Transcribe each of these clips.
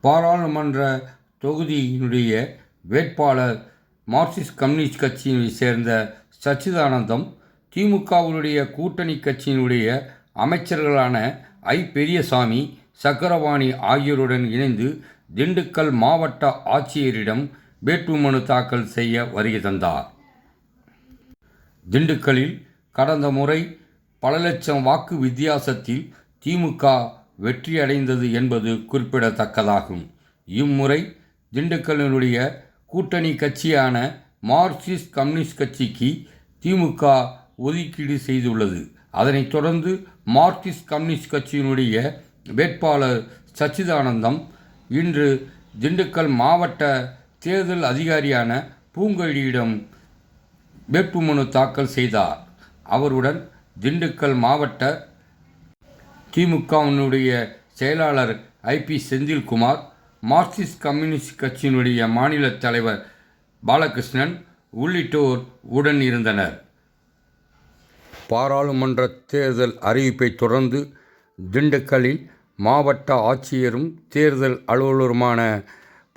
பாராளுமன்ற தொகுதியினுடைய வேட்பாளர் மார்க்சிஸ்ட் கம்யூனிஸ்ட் கட்சியை சேர்ந்த சச்சிதானந்தம் திமுகவினுடைய கூட்டணி கட்சியினுடைய அமைச்சர்களான ஐ. பெரியசாமி சக்கரவாணி ஆகியோருடன் இணைந்து திண்டுக்கல் மாவட்ட ஆட்சியரிடம் வேட்புமனு தாக்கல் செய்ய வருகை தந்தார். திண்டுக்கல்லில் கடந்த முறை பல லட்சம் வாக்கு வித்தியாசத்தில் திமுக வெற்றியடைந்தது என்பது குறிப்பிடத்தக்கதாகும். இம்முறை திண்டுக்கல்லினுடைய கூட்டணி கட்சியான மார்க்சிஸ்ட் கம்யூனிஸ்ட் கட்சிக்கு திமுக ஒதுக்கீடு செய்துள்ளது. அதனைத் தொடர்ந்து மார்க்சிஸ்ட் கம்யூனிஸ்ட் கட்சியினுடைய வேட்பாளர் சச்சிதானந்தம் இன்று திண்டுக்கல் மாவட்ட தேர்தல் அதிகாரியான பூங்கொழியிடம் வேட்புமனு தாக்கல் செய்தார். அவருடன் திண்டுக்கல் மாவட்ட திமுகவினுடைய செயலாளர் ஐபி செந்தில்குமார் மார்க்சிஸ்ட் கம்யூனிஸ்ட் கட்சியினுடைய மாநில தலைவர் பாலகிருஷ்ணன் உள்ளிட்டோர் உடன் இருந்தனர். பாராளுமன்ற தேர்தல் அறிவிப்பை தொடர்ந்து திண்டுக்கல்லில் மாவட்ட ஆட்சியரும் தேர்தல் அலுவலருமான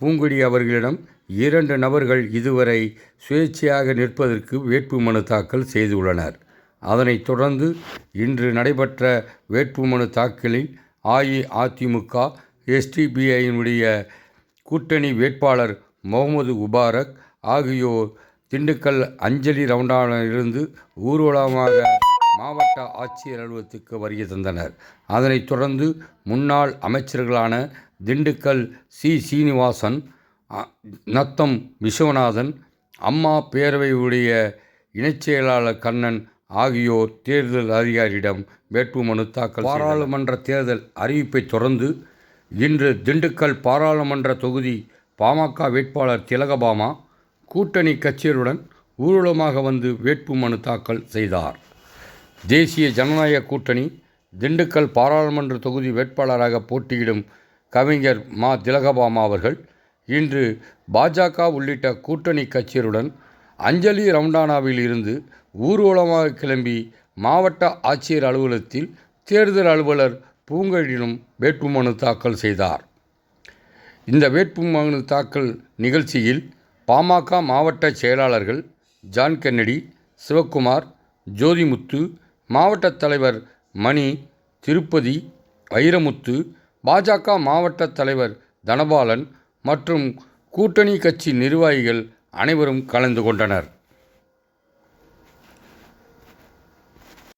பூங்குடி அவர்களிடம் இரண்டு நபர்கள் இதுவரை சுயேட்சையாக நிற்பதற்கு வேட்புமனு தாக்கல் செய்துள்ளனர். அதனைத் தொடர்ந்து இன்று நடைபெற்ற வேட்புமனு தாக்கலில் அஇஅதிமுக எஸ்டிபிஐயினுடைய கூட்டணி வேட்பாளர் முகமது முபாரக் ஆகியோர் திண்டுக்கல் அஞ்சலி ரவுண்டானிலிருந்து ஊர்வலமாக மாவட்ட ஆட்சியர் அலுவலகத்துக்கு வருகை தந்தனர். அதனைத் தொடர்ந்து முன்னாள் அமைச்சர்களான திண்டுக்கல் சி. சீனிவாசன் நத்தம் விஸ்வநாதன் அம்மா பேரவையுடைய இணைச் செயலாளர் கண்ணன் ஆகியோர் தேர்தல் அதிகாரியிடம் வேட்புமனு தாக்கல் பாராளுமன்ற தேர்தல் அறிவிப்பை தொடர்ந்து இன்று திண்டுக்கல் பாராளுமன்ற தொகுதி பாமக வேட்பாளர் திலகபாமா கூட்டணி கட்சியருடன் ஊர்வலமாக வந்து வேட்புமனு தாக்கல் செய்தார். தேசிய ஜனநாயக கூட்டணி திண்டுக்கல் பாராளுமன்ற தொகுதி வேட்பாளராக போட்டியிடும் கவிஞர் மா திலகபாமா அவர்கள் இன்று பாஜக உள்ளிட்ட கூட்டணி கட்சியருடன் அஞ்சலி ரவுண்டானாவில் இருந்து ஊர்வலமாக கிளம்பி மாவட்ட ஆட்சியர் அலுவலகத்தில் தேர்தல் அலுவலர் பூங்கழிலும் வேட்புமனு தாக்கல் செய்தார். இந்த வேட்புமனு தாக்கல் நிகழ்ச்சியில் பாமக மாவட்ட செயலாளர்கள் ஜான் கென்னடி சிவக்குமார் ஜோதிமுத்து மாவட்ட தலைவர் மணி திருப்பதி வைரமுத்து பாஜக மாவட்ட தலைவர் தனபாலன் மற்றும் கூட்டணி கட்சி நிர்வாகிகள் அனைவரும் கலந்து கொண்டனர்.